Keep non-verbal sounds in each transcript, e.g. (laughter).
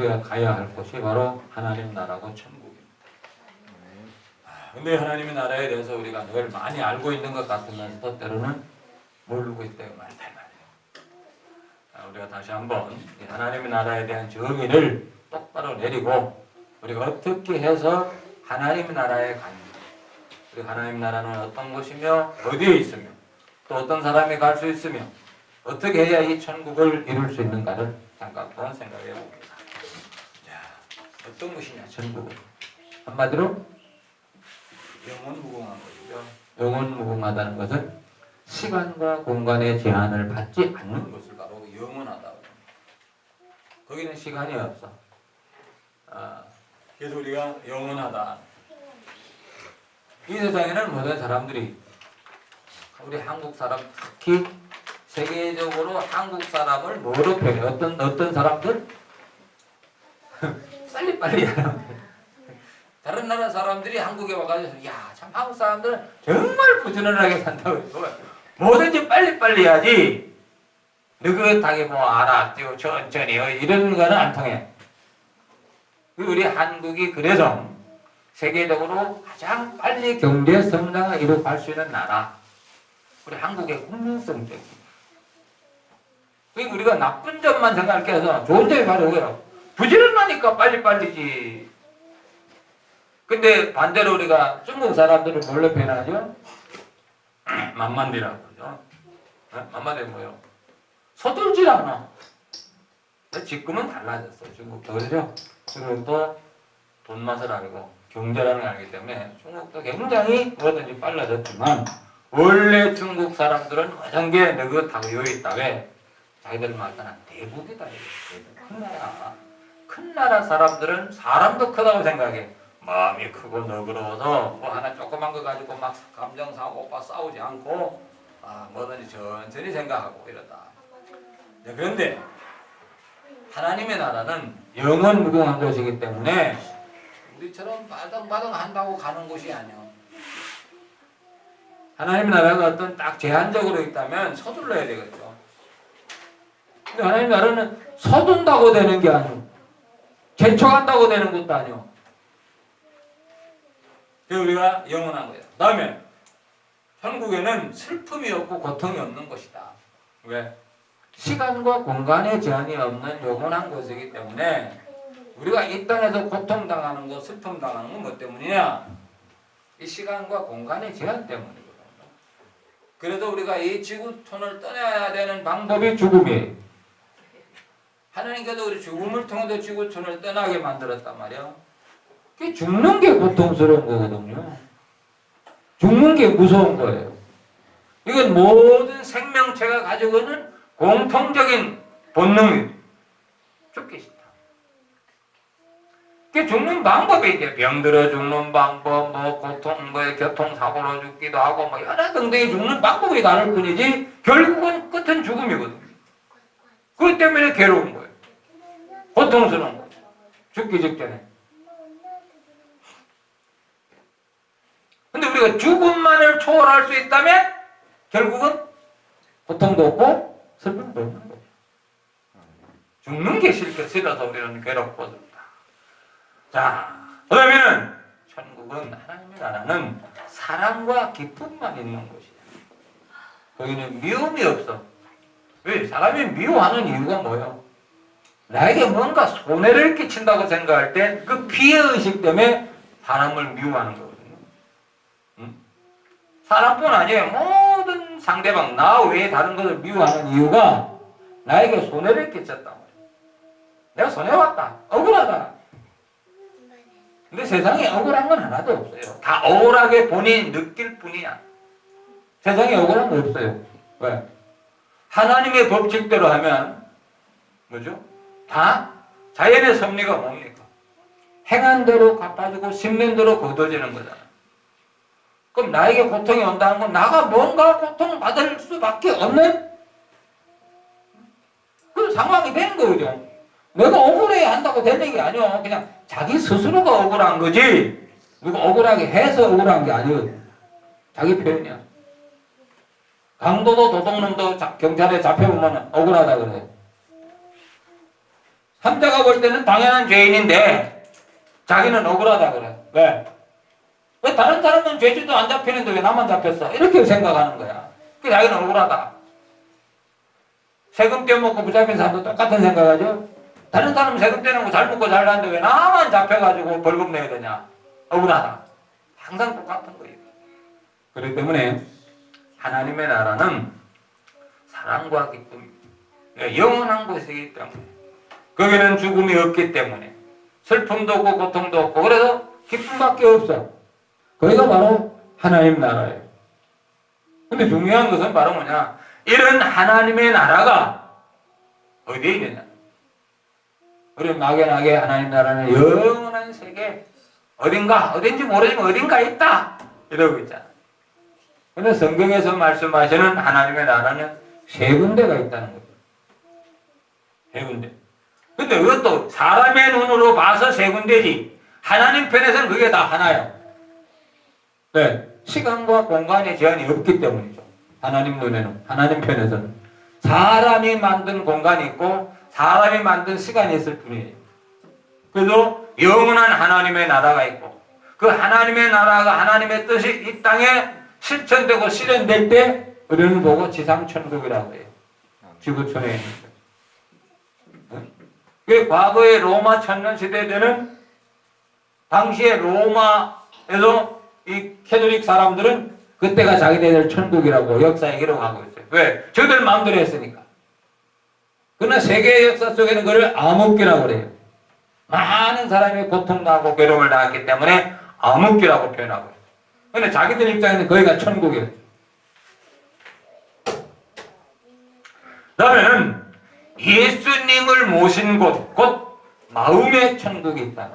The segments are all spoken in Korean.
우리가 가야 할 곳이 바로 하나님 나라고 천국입니다. 아, 근데 하나님의 나라에 대해서 우리가 늘 많이 알고 있는 것 같으면서도 때로는 모르고 있다고 말다 말이에요. 아, 우리가 다시 한번 이 하나님의 나라에 대한 정의를 똑바로 내리고 우리가 어떻게 해서 하나님의 나라에 가는가 우리 하나님 나라는 어떤 곳이며 어디에 있으며 또 어떤 사람이 갈 수 있으며 어떻게 해야 이 천국을 이룰 수 있는가를 잠깐 더 생각해 봅니다. 자, 어떤 것이냐 천국은 한마디로 영원 무궁한 것이죠. 영원 무궁하다는 것은 시간과 공간의 제한을 받지 않는 것을 바로 영원하다고 합니다. 거기는 시간이 없어. 아, 그래서 우리가 영원하다. 이 세상에는 모든 사람들이 우리 한국 사람 특히 세계적으로 한국 사람을 뭐로 표현해? 어떤 어떤 사람들? 빨리 빨리 사람들. (laughs) 다른 나라 사람들이 한국에 와가지고 야 참 한국 사람들은 정말 부지런하게 산다고 해서 뭐든지 빨리 빨리 해야지 느긋하게 뭐 알았죠 천천히 요 이런 거는 안 통해. 우리 한국이 그래서 세계적으로 가장 빨리 경제 성장을 이룩할 수 있는 나라. 우리 한국의 국민성적인. 우리가 나쁜 점만 생각해 서 좋은 점이 바로 이거예요. 부지런하니까 빨리빨리지. 근데 반대로 우리가 중국 사람들을 뭘로 표현하죠? (clears throat) 만만디라고 그러죠. 네? 만만디 뭐예요? 서툴질 않아. 지금은 달라졌어. 중국도 그러죠? 중국도 돈 맛을 알고 경제라는 걸 알기 때문에 중국도 굉장히 뭐든지 빨라졌지만 원래 중국 사람들은 모든 게 느긋하고 여유 있다. 왜? 자기들 말하는 대국이다. 대국. 큰 나라. 큰 나라 사람들은 사람도 크다고 생각해. 마음이 크고 너그러워서 뭐 하나 조그만 거 가지고 막 감정 오빠 싸우지 않고 아 뭐든지 천천히 생각하고 이러다. 네, 그런데 하나님의 나라는 영원 무궁한 것이기 때문에 우리처럼 바등바등 한다고 가는 곳이 아니야. 하나님 나라가 어떤 딱 제한적으로 있다면 서둘러야 되겠죠. 근데 하나님 나라는 서둔다고 되는 게 아니고 재촉한다고 되는 것도 아니고 그래서 우리가 영원한 거예요. 다음에 천국에는 슬픔이 없고 고통이 없는 것이다. 왜? 시간과 공간의 제한이 없는 영원한 곳이기 때문에 우리가 이 땅에서 고통당하는 것, 슬픔당하는 건 뭐 때문이냐? 이 시간과 공간의 제한 때문이거든요. 그래서 우리가 이 지구촌을 떠나야 되는 방법이 죽음이에요. 하나님께서 우리 죽음을 통해서 지구촌을 떠나게 만들었단 말이야. 그 죽는 게 고통스러운 거거든요. 죽는 게 무서운 거예요. 이건 모든 생명체가 가지고 있는 공통적인 본능이 죽기 싫다. 그 죽는 방법이 이제 병들어 죽는 방법, 뭐 고통, 뭐 교통사고로 죽기도 하고 뭐 여러 등등의 죽는 방법이 다를 뿐이지 결국은 끝은 죽음이거든요. 그것 때문에 괴로운 거예요. 고통스러운 거예요. 죽기 직전에. 근데 우리가 죽음만을 초월할 수 있다면 결국은 고통도 없고 슬픔도 없는 거죠. 죽는 게 싫게 싫어서 우리는 괴롭고 습니다 자, 그 다음에는 천국은 하나님의 나라는 사랑과 기쁨만 있는 곳이야. 거기는 미움이 없어. 왜? 사람이 미워하는 이유가 뭐예요? 나에게 뭔가 손해를 끼친다고 생각할 때 그 피해의식 때문에 사람을 미워하는 거거든요. 응? 사람뿐 아니에요. 모든 상대방, 나 외에 다른 것을 미워하는 이유가 나에게 손해를 말이에요. 내가 손해왔다. 억울하다. 근데 세상에 억울한 건 하나도 없어요. 다 억울하게 본인이 느낄 뿐이야. 세상에 억울한 거 없어요. 왜? 하나님의 법칙대로 하면 뭐죠? 다 자연의 섭리가 뭡니까? 행한 대로 갚아주고 심는 대로 거둬지는 거잖아. 그럼 나에게 고통이 온다는 건 나가 뭔가 고통받을 수밖에 없는 그 상황이 된 거죠. 내가 억울해야 한다고 되는 게 아니야. 그냥 자기 스스로가 억울한 거지. 누가 억울하게 해서 억울한 게 아니거든. 자기 표현이야. 강도도 도둑놈도 자- 경찰에 잡혀보면 억울하다 그래요. 삼자가 볼 때는 당연한 죄인인데 자기는 억울하다 그래. 왜? 왜 다른 사람은 죄지도 안 잡히는데 왜 나만 잡혔어? 이렇게 생각하는 거야. 그 자기는 억울하다. 세금 떼먹고 붙잡힌 사람도 똑같은 생각하죠? 다른 사람은 세금 떼는 거 잘 먹고 잘 사는데 왜 나만 잡혀가지고 벌금 내야 되냐? 억울하다. 항상 똑같은 거예요. 그렇기 때문에 하나님의 나라는 사랑과 기쁨, 예, 영원한 곳이기 때문에 거기는 죽음이 없기 때문에 슬픔도 없고 고통도 없고 그래서 기쁨밖에 없어. 거기가 바로 하나님 나라예요. 근데 중요한 것은 바로 뭐냐? 이런 하나님의 나라가 어디에 있느냐? 우리 막연하게 하나님 나라는 영원한 세계 어딘가 어딘지 모르지만 어딘가 있다 이러고 있잖아. 근데 성경에서 말씀하시는 하나님의 나라는 세 군데가 있다는 거죠. 세 군데. 근데 그것도 사람의 눈으로 봐서 세 군데지. 하나님 편에서는 그게 다 하나야. 네. 시간과 공간의 제한이 없기 때문이죠. 하나님 눈에는, 하나님 편에서는. 사람이 만든 공간이 있고, 사람이 만든 시간이 있을 뿐이에요. 그래서 영원한 하나님의 나라가 있고, 그 하나님의 나라가 하나님의 뜻이 이 땅에 실천되고 실현될 때, 우리는 보고 지상천국이라고 해요. 지구촌에 있는 거. 그 과거의 로마 천년 시대 때는 당시에 로마에서 이 캐톨릭 사람들은 그때가 자기네들 천국이라고 역사에 기록하고 있어요. 왜? 저들 마음대로 했으니까. 그러나 세계 역사 속에는 그걸 암흑기라고 그래요. 많은 사람이 고통나고 괴로움을 당했기 때문에 암흑기라고 표현하고 있어요. 근데 자기들 입장에는 거기가 천국이에요. 그러면은 예수님을 모신 곳, 곧 마음의 천국이 있다.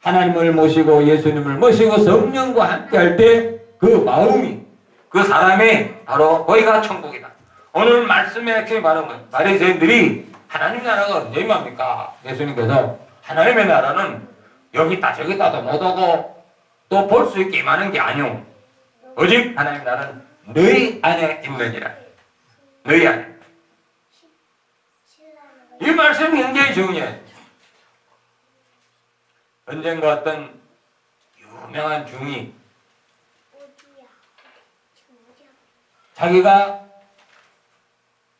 하나님을 모시고 예수님을 모시고 성령과 함께 할 때 그 마음이 그 사람의 바로 거기가 천국이다. 오늘 말씀의 핵심이 바로 뭐예요? 바리새인들이 하나님 나라가 언제 임합니까? 예수님께서 하나님의 나라는 여기 있다 저기 있다도 못하고 또 볼 수 있게 임하는 게 아니오. 오직 하나님 나라는 너희 안에 있느니라. 너희 안에. 이 말씀이 굉장히 중요해요. 언젠가 어떤 유명한 중이 자기가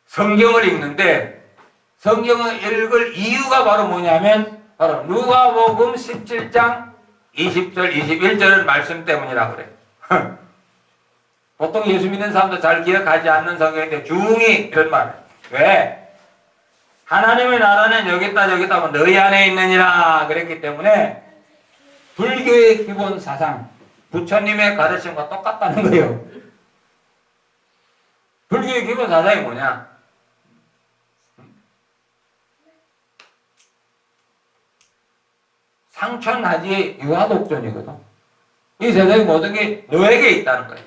성경을 읽는데 성경을 읽을 이유가 바로 뭐냐면 바로 누가복음 17장 20절 21절 말씀 때문이라 그래. (laughs) 보통 예수 믿는 사람도 잘 기억하지 않는 성경인데 중이 이런 말. 왜? 하나님의 나라는 여기 있다 저기 있다 하면 너희 안에 있느니라 그랬기 때문에 불교의 기본 사상 부처님의 가르침과 똑같다는 거예요. 불교의 기본 사상이 뭐냐? 상천하지 유화독존이거든. 이 세상의 모든 게 너에게 있다는 거예요.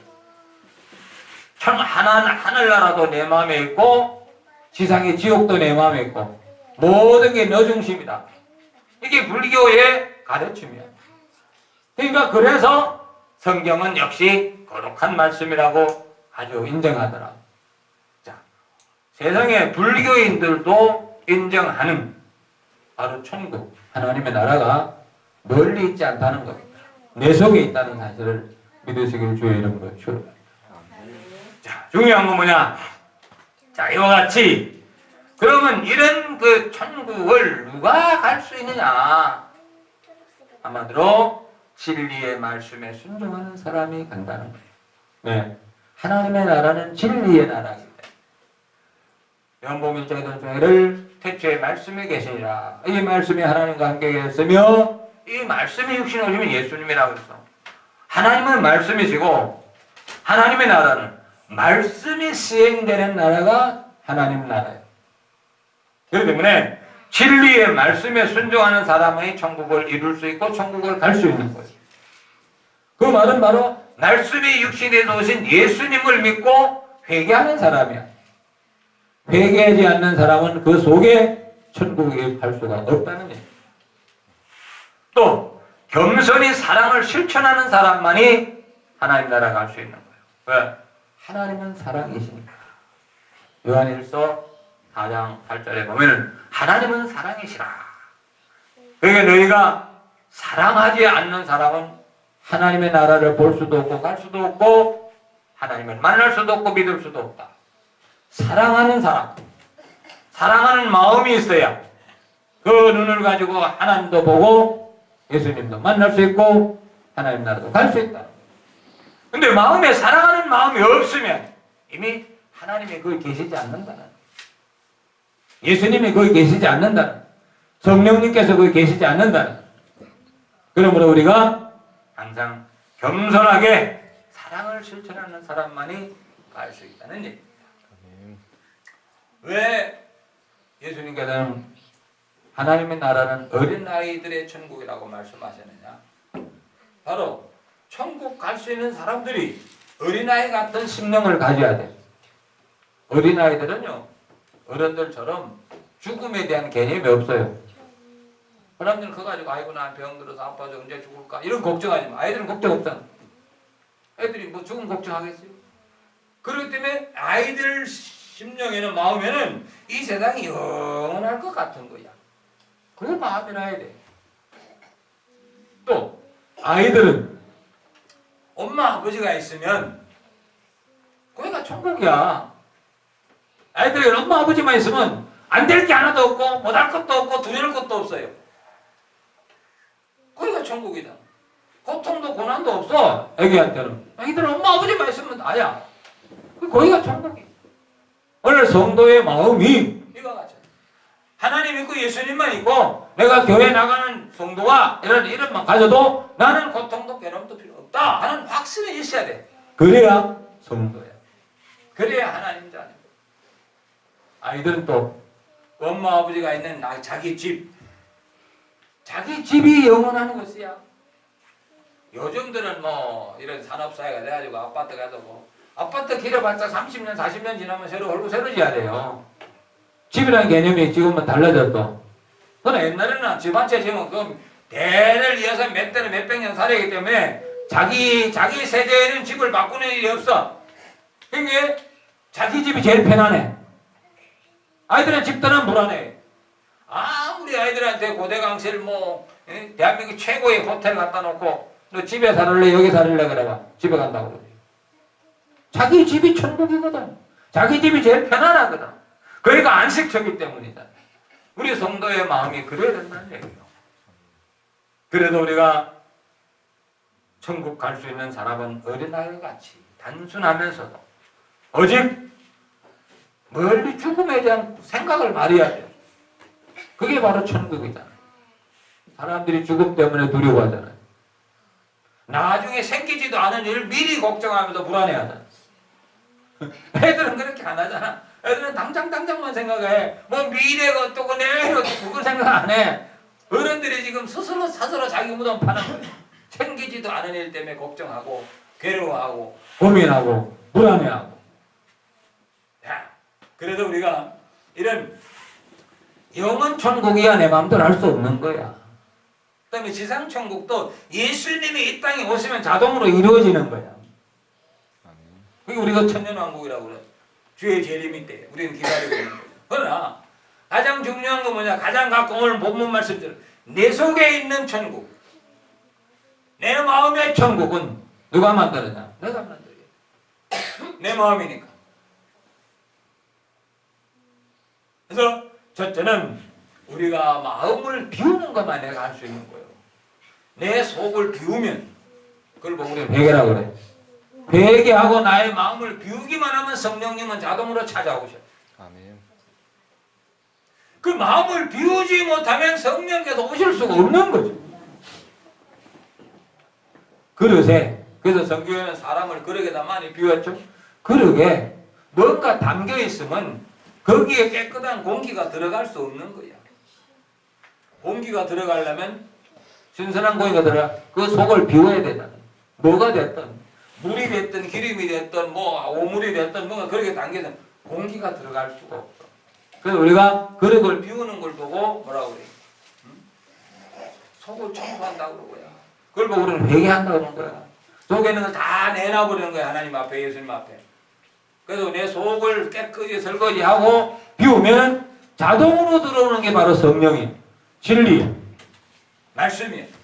참 하나 하늘나라도 내 마음에 있고 지상의 지옥도 내 마음에 있고 모든 게 너 중심이다. 이게 불교의 가르침이야. 그러니까 그래서 성경은 역시 거룩한 말씀이라고 아주 인정하더라. 자, 세상의 불교인들도 인정하는 바로 천국, 하나님의 나라가 멀리 있지 않다는 겁니다. 내 속에 있다는 사실을 믿으시길 주의 이름으로 축원합니다. 자, 중요한 건 뭐냐? 자, 이와 같이 그러면 이런 그 천국을 누가 갈 수 있느냐? 한마디로 진리의 말씀에 순종하는 사람이 간다는 거예요. 네. 하나님의 나라는 진리의 나라입니다. 연봉 1장의 전쟁을 태초에 말씀이 계시니라. 이 말씀이 하나님과 함께 계셨으며 이 말씀이 육신을 오시면 예수님이라고 그랬어. 하나님은 말씀이시고 하나님의 나라는 말씀이 시행되는 나라가 하나님 나라예요. 그렇기 때문에 진리의 말씀에 순종하는 사람의 천국을 이룰 수 있고 천국을 갈 수 있는 거예요. 그 말은 바로 말씀이 육신에서 오신 예수님을 믿고 회개하는 사람이야. 회개하지 않는 사람은 그 속에 천국에 갈 수가 없다는 얘기예요. 또 겸손히 사랑을 실천하는 사람만이 하나님 나라 갈 수 있는 거예요. 왜? 하나님은 사랑이시니까. 요한일서 4장 8절에 보면 하나님은 사랑이시라. 그러니까 너희가 사랑하지 않는 사람은 하나님의 나라를 볼 수도 없고 갈 수도 없고 하나님을 만날 수도 없고 믿을 수도 없다. 사랑하는 사람, 사랑하는 마음이 있어야 그 눈을 가지고 하나님도 보고 예수님도 만날 수 있고 하나님 나라도 갈 수 있다. 근데 마음에 사랑하는 마음이 없으면 이미 하나님이 거기 계시지 않는다는 예수님이 거기 계시지 않는다는 성령님께서 거기 계시지 않는다는 그러므로 우리가 항상 겸손하게 사랑을 실천하는 사람만이 갈 수 있다는 얘기입니다. 왜 예수님께서는 하나님의 나라는 어린 아이들의 천국이라고 말씀하셨느냐? 바로 천국 갈 수 있는 사람들이 어린아이 같은 심령을 가져야 돼. 어린아이들은요, 어른들처럼 죽음에 대한 개념이 없어요. 사람들은 그거 가지고 아이고 나병 들어서 아파서 언제 죽을까 이런 걱정하지 마. 아이들은 걱정 없잖아. 애들이 뭐 죽음 걱정하겠어요? 그렇기 때문에 아이들 심령에는 마음에는 이 세상이 영원할 것 같은 거야. 그게 마음이라야 돼. 또 아이들은 엄마 아버지가 있으면 거기가 천국이야. 아이들이 엄마 아버지만 있으면 안 될 게 하나도 없고 못할 것도 없고 두려울 것도 없어요. 거기가 천국이다. 고통도 고난도 없어. 애기한테는. 애기들은 엄마 아버지만 있으면 나야. 거기가 천국이야. 오늘 성도의 마음이 이와 같이 하나님 있고 예수님만 있고 내가 교회 나가는 성도가 이런 이름만 가져도 나는 고통도 괴로움도 필요 없다 하는 확신이 있어야 돼. 그래야 성도야. 그래야 하나님 자녀. 아이들은 또 엄마 아버지가 있는 나- 자기 집 자기 집이 영원한 것이야. 요즘들은 뭐 이런 산업사회가 돼가지고 아파트가 되고 아파트 길어봤자 30년 40년 지나면 새로 헐고 새로 지어야 돼요. 집이라는 개념이 지금은 달라졌어. 그러나 옛날에는 집 한 채 지으면 그 대를 이어서 몇 대를 몇백 년 살아야 기 때문에 자기 자기 세대에는 집을 바꾸는 일이 없어. 이게 자기 집이 제일 편안해. 아이들은 집 떠나면 불안해. 아무리 아이들한테 고대강실 뭐 예? 대한민국 최고의 호텔 갖다 놓고 너 집에 살을래 여기 살을래 그래봐 집에 간다고 그러지. 자기 집이 천국이거든. 자기 집이 제일 편안하거든. 그러니까 안식처기 때문이다. 우리 성도의 마음이 그래야 된다는 얘기예요. 그래도 우리가 천국 갈 수 있는 사람은 어린아이 같이 단순하면서도 오직 멀리 죽음에 대한 생각을 말해야 돼. 그게 바로 천국이다. 사람들이 죽음 때문에 두려워하잖아요. 나중에 생기지도 않은 일 미리 걱정하면서 불안해하잖아. (laughs) 애들은 그렇게 안 하잖아. 애들은 당장 당장만 생각해. 뭐 미래가 어떻고 내일이 어떻고 그걸 생각 안 해. 어른들이 지금 스스로 스스로 자기 무덤 파는 거야. 생기지도 않은 일 때문에 걱정하고 괴로워하고 고민하고 불안해하고. 야, 그래도 우리가 이런 영원 천국이야 내 마음대로 할 수 없는 거야. 그다음에 지상 천국도 예수님이 이 땅에 오시면 자동으로 이루어지는 거야. 그게 우리가 천년 왕국이라고 그래. 주의 재림이 때 우리는 기다리고 있는 거야. 그러나 가장 중요한 건 뭐냐? 가장 갖고 오늘 본문 말씀대로 내 속에 있는 천국, 내 마음의 천국은 누가 만들었냐? 내가 만들게. 내 마음이니까. 그래서 첫째는 우리가 마음을 비우는 것만 내가 할 수 있는 거예요. 내 속을 비우면 그걸 보고 우리는 회개라고 그래. 회개하고 나의 마음을 비우기만 하면 성령님은 자동으로 찾아오셔. 아멘. 그 마음을 비우지 못하면 성령께서 오실 수가 없는 거죠. 그릇에 그래서 성경에는 사람을 그릇에다 많이 비웠죠. 그릇에 뭔가 담겨 있으면 거기에 깨끗한 공기가 들어갈 수 없는 거야. 공기가 들어가려면 신선한 공기가 들어가 그 속을 비워야 되잖아. 뭐가 됐든 물이 됐든 기름이 됐든 뭐 오물이 됐든 뭐가 그렇게 담겨서 공기가 들어갈 수가 없어. 그래서 우리가 그릇을 비우는 걸 보고 뭐라고 그래? 응? 속을 청소한다고 그러고요. 그걸 보고 우리는 회개한다고 그러는 거야. 속에 있는 걸다 내놔버리는 거야. 하나님 앞에, 예수님 앞에. 그래서 내 속을 깨끗이 설거지하고 비우면 자동으로 들어오는 게 바로 성령이 진리 말씀이에요.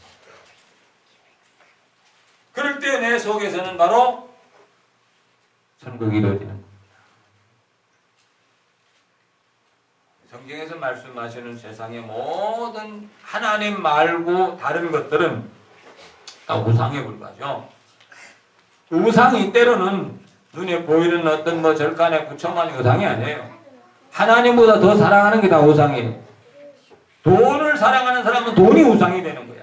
그럴 때내 속에서는 바로 천국이 이루어지는 겁니다. 성경에서 말씀하시는 세상의 모든 하나님 말고 다른 것들은 다 우상에 불과하죠. 우상이 때로는 눈에 보이는 어떤 뭐 절간에 부처만 우상이 아니에요. 하나님보다 더 사랑하는 게 다 우상이에요. 돈을 사랑하는 사람은 돈이 우상이 되는 거야.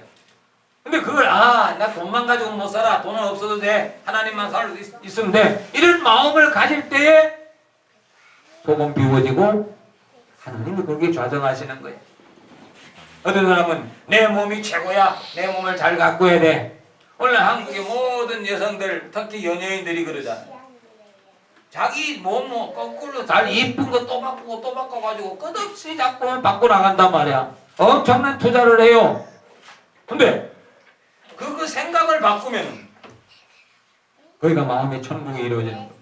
근데 그걸 아, 나 돈만 가지고 못 살아. 돈은 없어도 돼. 하나님만 살 수 있으면 돼. 이런 마음을 가질 때에 속은 비워지고 하나님이 그렇게 좌정하시는 거예요. 어떤 사람은 내 몸이 최고야. 내 몸을 잘 가꿔야 돼. 오늘 한국의 모든 여성들, 특히 연예인들이 그러잖아요. 자기 몸뭐 거꾸로 잘 이쁜 거 또 바꾸고 또 바꿔가지고 끝없이 자꾸 바꿔 나간단 말이야. 엄청난 투자를 해요. 근데 그, 그 생각을 바꾸면 거기가 마음의 천국이 이루어지는 거야.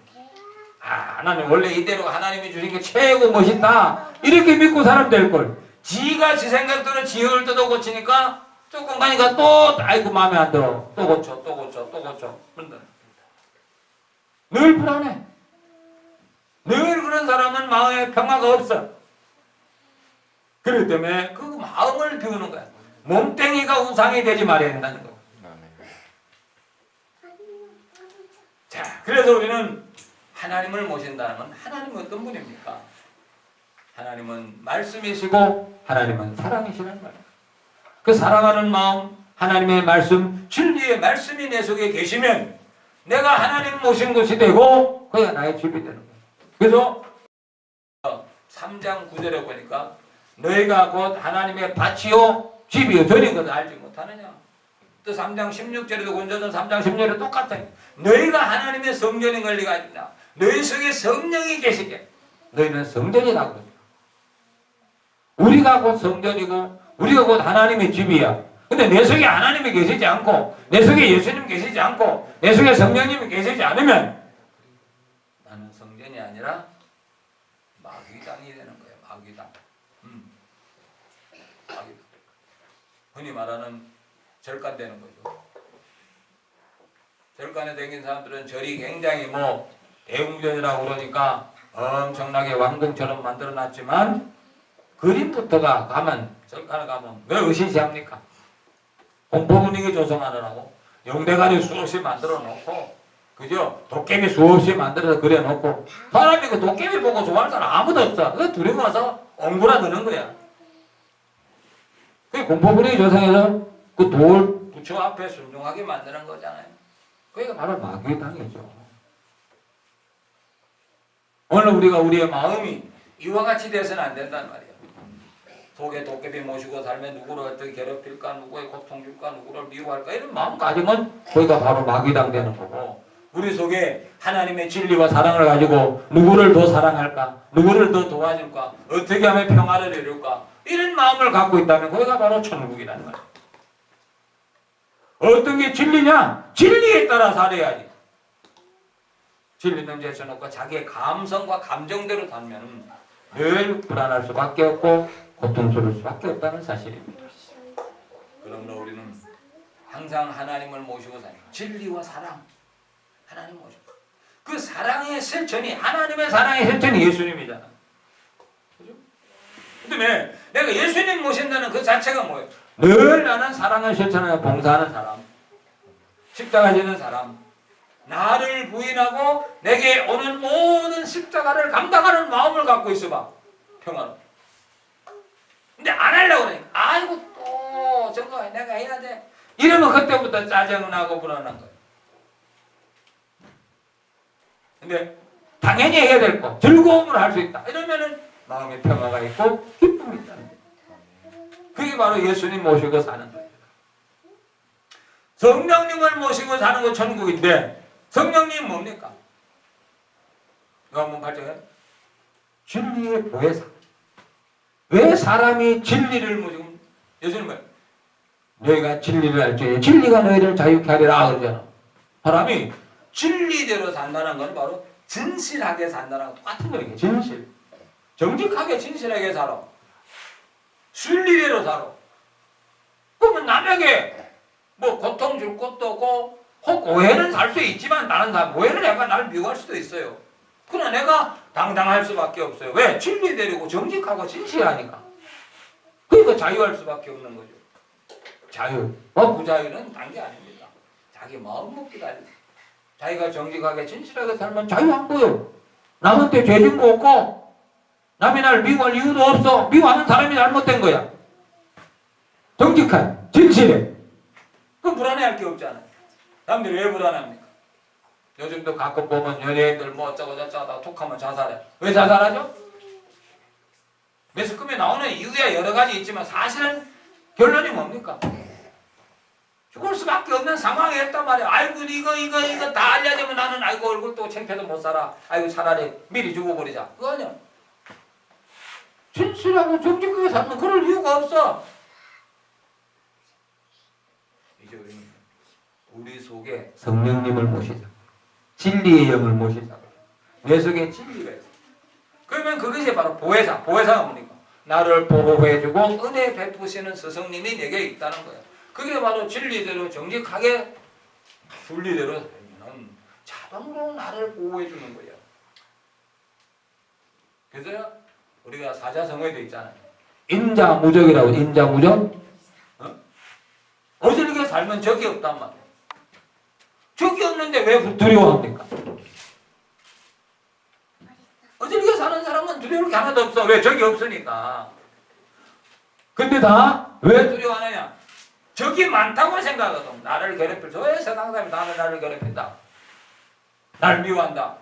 아, 하나님 원래 이대로 하나님이 주신 게 최고 멋있다. 이렇게 믿고 사람 될 걸. 지가 지 생각대로 지을 뜯어 고치니까 조금 가니까 또 아이고 마음에 안 들어. 또 고쳐, 또 고쳐, 또 고쳐. 그런다. 늘 불안해. 늘 그런 사람은 마음에 평화가 없어. 그렇기 때문에 그 마음을 비우는 거야. 몸뚱이가 우상이 되지 말아야 된다는 거. 자, 그래서 우리는 하나님을 모신다는 건 하나님은 어떤 분입니까? 하나님은 말씀이시고 하나님은 사랑이시라는 말이에요. 그 사랑하는 마음, 하나님의 말씀, 진리의 말씀이 내 속에 계시면 내가 하나님 모신 것이 되고 그가 나의 집이 되는 거예요. 그래서 3장 9절에 보니까 너희가 곧 하나님의 밭이요 집이요 전인 것을 알지 못하느냐. 또 3장 16절에도 군자전 3장 10절에 똑같아요. 너희가 하나님의 성전인 걸 네가 알냐. 너희 속에 성령이 계시게. 너희는 성전이라고. 우리가 곧 성전이고 우리가 곧 하나님의 집이야. 근데 내 속에 하나님이 계시지 않고 내 속에 예수님 계시지 않고 내 속에 성령님이 계시지 않으면 나는 성전이 아니라 마귀당이 되는 거야. 마귀당. 음. 마귀당. 흔히 말하는 절간 되는 거죠. 절간에 댕긴 사람들은 절이 굉장히 뭐 대웅전이라고 그러니까 엄청나게 왕궁처럼 만들어 놨지만 그림부터가 가면 절간에 가면 왜 의시시합니까? 공포 분위기 조성하느라고 영대관이 수없이 만들어 놓고 그죠? 도깨비 수없이 만들어서 그려 놓고 사람이 그 도깨비 보고 좋아하는 사람 아무도 없어. 그 두려워서 엉구라드는 거야. 그 공포 분위기 조성해서 그 돌 부처 앞에 순종하게 만드는 거잖아요. 그게 바로 마귀당이죠. 오늘 우리가 우리의 마음이 이와 같이 돼서는 안 된단 말이에요. 속에 도깨비 모시고 살면 누구를 어떻게 괴롭힐까, 누구의 고통 줄까, 누구를 미워할까 이런 마음가짐은 거기가 바로 마귀당 되는 거고 우리 속에 하나님의 진리와 사랑을 가지고 누구를 더 사랑할까, 누구를 더 도와줄까, 어떻게 하면 평화를 이룰까 이런 마음을 갖고 있다면 거기가 바로 천국이라는 거예요. 어떤 게 진리냐? 진리에 따라 살아야지. 진리는 제쳐놓고 자기의 감성과 감정대로 살면 늘 불안할 수밖에 없고 고통스러울 수밖에 없다는 사실입니다. 그러므로 우리는 항상 하나님을 모시고 사는 진리와 사랑 하나님 모시고 그 사랑의 실천이 하나님의 사랑의 실천이 예수님이잖아. 그죠? 그다음에 내가 예수님 모신다는 그 자체가 뭐예요? 늘 나는 실천하며 봉사하는 사람, 십자가 지는 사람, 나를 부인하고 내게 오는 모든 십자가를 감당하는 마음을 갖고 있어봐. 평화로. 근데 안 하려고 그래. 아이고 또 저거 내가 해야 돼. 이러면 그때부터 짜증나고 불안한 거예요. 근데 당연히 해야 될 거, 즐거움을 할 수 있다. 이러면은 마음의 평화가 있고 기쁨이 거예요. 그게 바로 예수님 모시고 사는 거예요. 성령님을 모시고 사는 거 천국인데 성령님 뭡니까? 요한번 8절에 진리의 보혜사. 왜 사람이 진리를 모시고 예수님 뭐 너희가 진리를 알지 진리가 너희를 자유케 하리라 그러잖아. 사람이 진리대로 산다는 건 바로 진실하게 산다는 거 똑같은 거예요. 진실. 정직하게 진실하게 살아. 순리대로 살아. 그러면 남에게 뭐 고통 줄 것도 없고 혹 오해는 살 수 있지만 다른 사람 오해를 내가 날 미워할 수도 있어요. 그러나 내가 당당할 수밖에 없어요. 왜? 진리대로고 정직하고 진실하니까. 그러니까 자유할 수밖에 없는 거죠. 자유. 뭐 부자유는 단게 아닙니다. 자기 마음 먹기 달리. 자기가 정직하게 진실하게 살면 자유한 거예요. 남한테 죄진 거 없고 남이 날 미워할 이유도 없어. 미워하는 사람이 잘못된 거야. 정직한 진실해. 그럼 불안해할 게 없잖아요. 남들이 왜 불안합니까? 요즘도 가끔 보면 연예인들 뭐 어쩌고 저쩌고 하다가 툭하면 자살해. 왜 자살하죠? 매스컴에 나오는 이유야 여러 가지 있지만 사실은 결론이 뭡니까? 죽을 수밖에 없는 상황이 했단 말이야. 아이고 이거 이거 이거 다 알려지면 나는 아이고 얼굴 또 창피해서 못 살아. 아이고 차라리 미리 죽어버리자. 그거 아니야. 진실하고 정직하게 살면 그럴 이유가 없어. 이제 우리는 우리 속에 성령님을 모시자. 진리의 영을 모시자. 내 속에 진리가 있어. 그러면 그것이 바로 보혜사. 보혜사가 뭡니까? 나를 보호해주고 은혜 베푸시는 스승님이 내게 있다는 거야. 그게 바로 진리대로 정직하게 순리대로 살면 자동으로 나를 보호해주는 거야. 그래서 우리가 사자성어에도 있잖아요. 인자무적이라고 인자무적. 어? 어질게 살면 적이 없단 말이야. 적이 없는데 왜 두려워합니까? 어질게 사는 사람은 두려울 게 하나도 없어. 왜? 적이 없으니까. 근데 다 왜 두려워하느냐? 적이 많다고 생각하거든. 나를 괴롭힐 저 세상 사람이 나를 나를 괴롭힌다. 날 미워한다.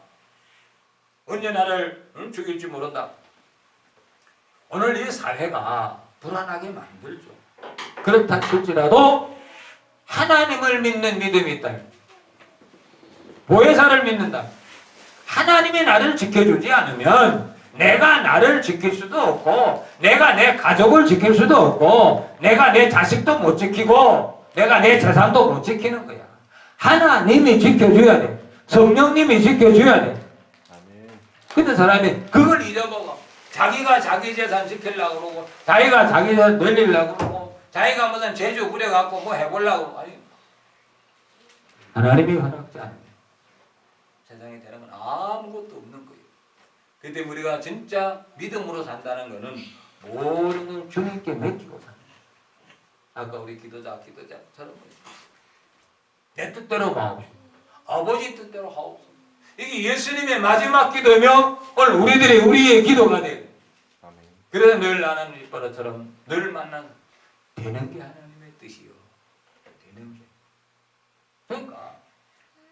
언제 나를 응? 죽일지 모른다. 오늘 이 사회가 불안하게 만들죠. 그렇다 칠지라도 하나님을 믿는 믿음이 있다. 보혜사를 믿는다. 하나님이 나를 지켜주지 않으면 내가 나를 지킬 수도 없고 내가 내 가족을 지킬 수도 없고 내가 내 자식도 못 지키고 내가 내 재산도 못 지키는 거야. 하나님이 지켜줘야 돼. 성령님이 지켜줘야 돼. 근데 사람이 그걸 잊어먹어. 자기가 자기 재산 지키려고 그러고 자기가 자기 재산 늘리려고 그러고 자기가 무슨 제주 부려갖고 뭐 해보려고 그러고 아니 하나님이 허락지 않으면 세상에 되는 건 아무것도 없는 거예요. 그때 우리가 진짜 믿음으로 산다는 거는 모든 걸 주님께 맡기고 거예요. 아까 우리 기도자 기도자처럼 내 뜻대로 마옵시고 아버지 뜻대로 하옵소서. 이게 예수님의 마지막 기도면 오늘 우리들의 우리의 기도가. 아멘. 그래서 늘 나는 이바라처럼 늘 만난 되는 게 하나님의 뜻이요. 되는 게. 그러니까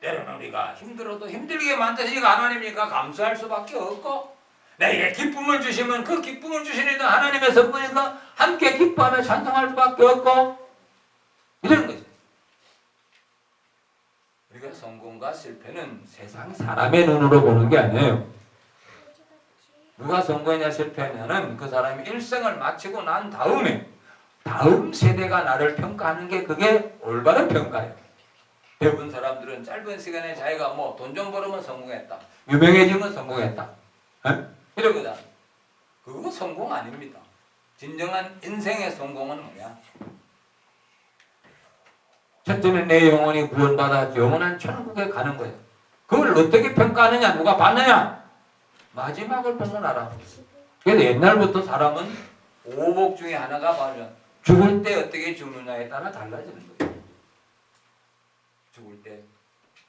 때로는 우리가 힘들어도 힘들게 만드시니까 하나님이니까 감사할 수밖에 없고 내게 기쁨을 주시면 그 기쁨을 주시는 하나님의 선물이니까 함께 기뻐하며 찬송할 수밖에 없고 이런 거죠. 성공과 실패는 세상 사람의 눈으로 보는 게 아니에요. 누가 성공했냐 실패했냐는 그 사람이 일생을 마치고 난 다음에 다음 세대가 나를 평가하는 게 그게 올바른 평가예요. 대부분 사람들은 짧은 시간에 자기가 뭐 돈 좀 벌으면 성공했다. 유명해지면 성공했다. 에? 이러거든. 그거 성공 아닙니다. 진정한 인생의 성공은 뭐야? 첫째는 내 영혼이 구원받아 영원한 천국에 가는 거예요. 그걸 어떻게 평가하느냐? 누가 봤느냐? 마지막을 보면 알아. 그래서 옛날부터 사람은 오복 중에 하나가 바로 죽을 때 어떻게 죽느냐에 따라 달라지는 거예요. 죽을 때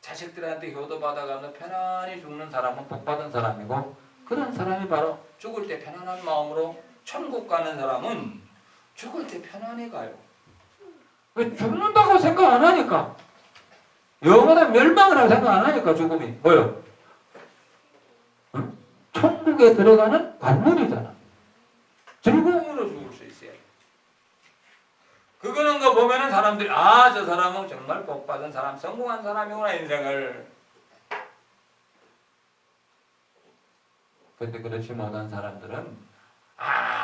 자식들한테 효도 받아가면서 편안히 죽는 사람은 복 받은 사람이고 그런 사람이 바로 죽을 때 편안한 마음으로 천국 가는 사람은 죽을 때 편안히 가요. 왜 죽는다고 생각 안 하니까 영원한 멸망을 하고 생각 안 하니까 죽음이 뭐요? 응? 천국에 들어가는 관문이잖아. 즐거움으로 죽을 수 있어요. 그거는 거 보면은 사람들이 아 저 사람은 정말 복 받은 사람, 성공한 사람이구나 인생을. 근데 그렇지 못한 사람들은 아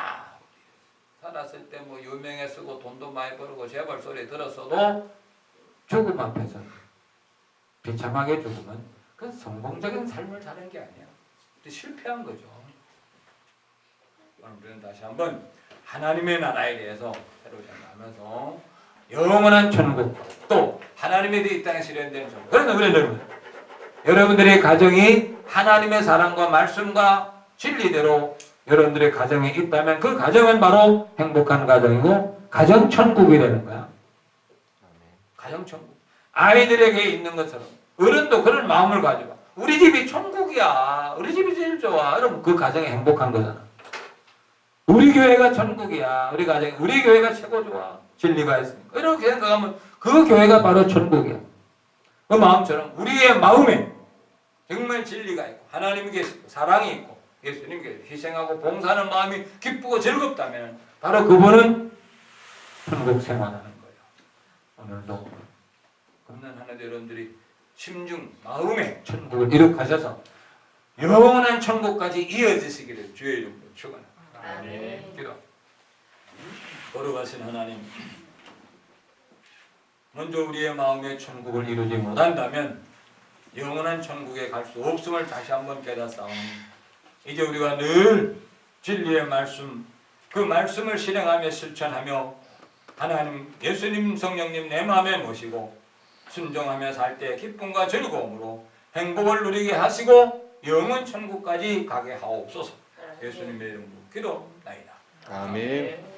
살았을 때 뭐 유명했고 돈도 많이 벌고 재벌 소리 들었어도 죽음 앞에서 비참하게 죽으면 그 성공적인 삶을 사는 게 아니야. 실패한 거죠. 우리는 다시 한번 하나님의 나라에 대해서 새로 생각하면서 영원한 천국 또 하나님에 대해 이 땅에 실현되는 천국. 그래서 우리 여러분 여러분들의 가정이 하나님의 사랑과 말씀과 진리대로 여러분들의 가정에 있다면 그 가정은 바로 행복한 가정이고 가정 천국이 되는 거야. 가정 천국. 아이들에게 있는 것처럼 어른도 그런 마음을 가지고 우리 집이 천국이야. 우리 집이 제일 좋아. 여러분 그 가정이 행복한 거잖아. 우리 교회가 천국이야. 우리 가정 우리 교회가 최고 좋아. 진리가 있으니까. 이렇게 생각하면 그 교회가 바로 천국이야. 그 마음처럼 우리의 마음에 정말 진리가 있고 하나님이 계시고 사랑이 있고 예수님께 희생하고 봉사하는 마음이 기쁘고 즐겁다면 바로 그분은 천국 생활하는 거예요. 오늘도 금난 하나님 여러분들이 심중 마음에 천국을 이룩하셔서 영원한 천국까지 이어지시기를 주의 이름으로 축원합니다. 아멘. 기도. 걸어가신 하나님, 먼저 우리의 마음에 천국을 이루지 못한다면 영원한 천국에 갈 수 없음을 다시 한번 깨닫사오니 이제 우리가 늘 진리의 말씀, 그 말씀을 실행하며 실천하며 하나님, 예수님, 성령님 내 마음에 모시고 순종하며 살 때 기쁨과 즐거움으로 행복을 누리게 하시고 영원 천국까지 가게 하옵소서. 예수님의 이름으로 기도나이다. 아멘.